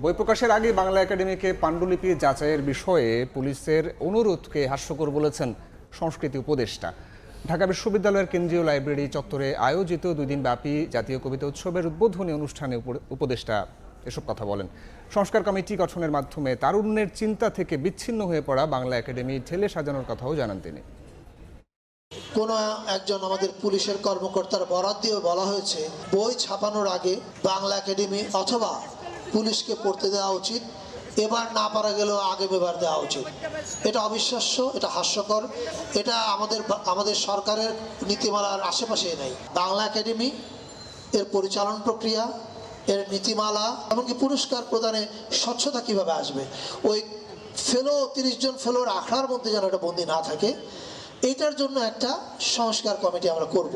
বই প্রকাশের আগে বাংলা একাডেমিকে পাণ্ডুলিপি যাচাইয়ের বিষয়ে পুলিশের অনুরোধকে হাস্যকর বলেছেন সংস্কৃতি উপদেষ্টা। ঢাকা বিশ্ববিদ্যালয়ের কেন্দ্রীয় লাইব্রেরি চত্বরে আয়োজিত দুই দিন ব্যাপী জাতীয় কবিতা উৎসবের উদ্বোধনী অনুষ্ঠানে উপ- উপদেষ্টা এসব কথা বলেন। সংস্কার কমিটি গঠনের মাধ্যমে তারুণ্যের চিন্তা থেকে বিচ্ছিন্ন হয়ে পড়া বাংলা একাডেমি ঠেলে সাজানোর কথাও জানান তিনি। কোনো একজন আমাদের পুলিশের কর্মকর্তার বরাদ দিয়ে বলা হয়েছে, বই ছাপানোর আগে বাংলা একাডেমি অথবা পুলিশকে পড়তে দেওয়া উচিত। এবার না পারা গেলেও আগে এবার দেওয়া উচিত। এটা অবিশ্বাস্য, এটা হাস্যকর, এটা আমাদের আমাদের সরকারের নীতিমালার আশেপাশে নেই। বাংলা একাডেমি, এর পরিচালন প্রক্রিয়া, এর নীতিমালা, এমনকি পুরস্কার প্রদানে স্বচ্ছতা কীভাবে আসবে? ওই ফেলো তিরিশ জন ফেলোর আখড়ার মধ্যে যেন এটা বন্দি না থাকে এইটার জন্য একটা সংস্কার কমিটি আমরা করব।